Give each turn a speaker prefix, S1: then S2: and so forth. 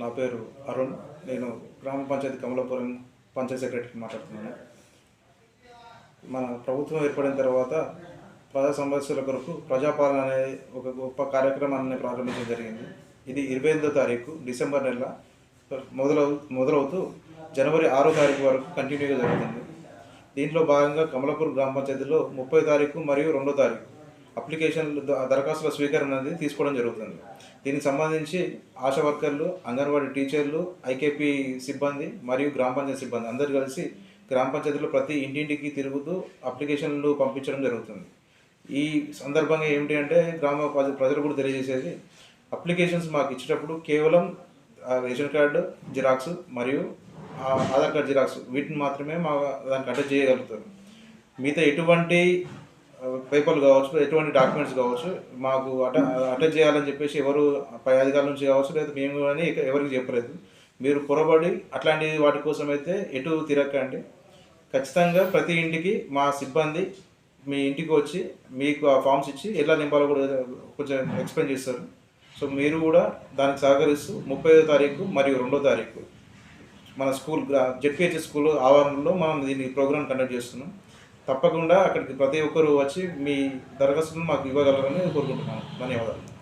S1: నా పేరు అరుణ్. నేను గ్రామ పంచాయతీ కమలాపురం పంచాయత్ సెక్రటరీ మాట్లాడుతున్నాను. మన ప్రభుత్వం ఏర్పడిన తర్వాత ప్రజా సమస్యల కొరకు ప్రజాపాలన అనే ఒక గొప్ప కార్యక్రమాన్ని ప్రారంభించడం జరిగింది. ఇది ఇరవై ఎనిమిదో తారీఖు డిసెంబర్ నెల మొదలవు మొదలవుతూ జనవరి ఆరో తారీఖు వరకు కంటిన్యూగా జరుగుతుంది. దీంట్లో భాగంగా కమలాపూర్ గ్రామ పంచాయతీలో ముప్పై తారీఖు మరియు రెండో తారీఖు అప్లికేషన్లు దరఖాస్తుల స్వీకరణ అనేది తీసుకోవడం జరుగుతుంది. దీనికి సంబంధించి ఆశా వర్కర్లు అంగన్వాడీ టీచర్లు ఐకేపీ సిబ్బంది మరియు గ్రామ పంచాయతీ సిబ్బంది అందరు కలిసి గ్రామ పంచాయతీలో ప్రతి ఇంటింటికి తిరుగుతూ అప్లికేషన్లు పంపించడం జరుగుతుంది. ఈ సందర్భంగా ఏమిటి అంటే గ్రామ ప్రజలు కూడా తెలియజేసేది అప్లికేషన్స్ మాకు ఇచ్చేటప్పుడు కేవలం రేషన్ కార్డు జిరాక్స్ మరియు ఆధార్ కార్డు జిరాక్స్ వీటిని మాత్రమే మా దానికి అటాచ్ చేయగలుగుతారు. మిగతా ఎటువంటి పేపర్లు కావచ్చు ఎటువంటి డాక్యుమెంట్స్ కావచ్చు మాకు అట అటాచ్ చేయాలని చెప్పేసి ఎవరు పై అధికారుల నుంచి కావచ్చు లేదా మేము అని ఎవరికి చెప్పలేదు. మీరు పొరబడి అట్లాంటి వాటి కోసం అయితే ఎటు తిరగకండి. ఖచ్చితంగా ప్రతి ఇంటికి మా సిబ్బంది మీ ఇంటికి వచ్చి మీకు ఆ ఫామ్స్ ఇచ్చి ఎలా నింపాలో కూడా కొంచెం ఎక్స్ప్లెయిన్ చేస్తారు. సో మీరు కూడా దానికి సహకరిస్తూ ముప్పై తారీఖు మరియు రెండో తారీఖు మన స్కూల్ జెడ్పిహెచ్ స్కూల్ ఆవరణలో మనం దీన్ని ప్రోగ్రామ్ కండక్ట్ చేస్తున్నాం. తప్పకుండా అక్కడికి ప్రతి ఒక్కరూ వచ్చి మీ దరఖాస్తును మాకు ఇవ్వగలరని కోరుకుంటున్నాను. ధన్యవాదాలు.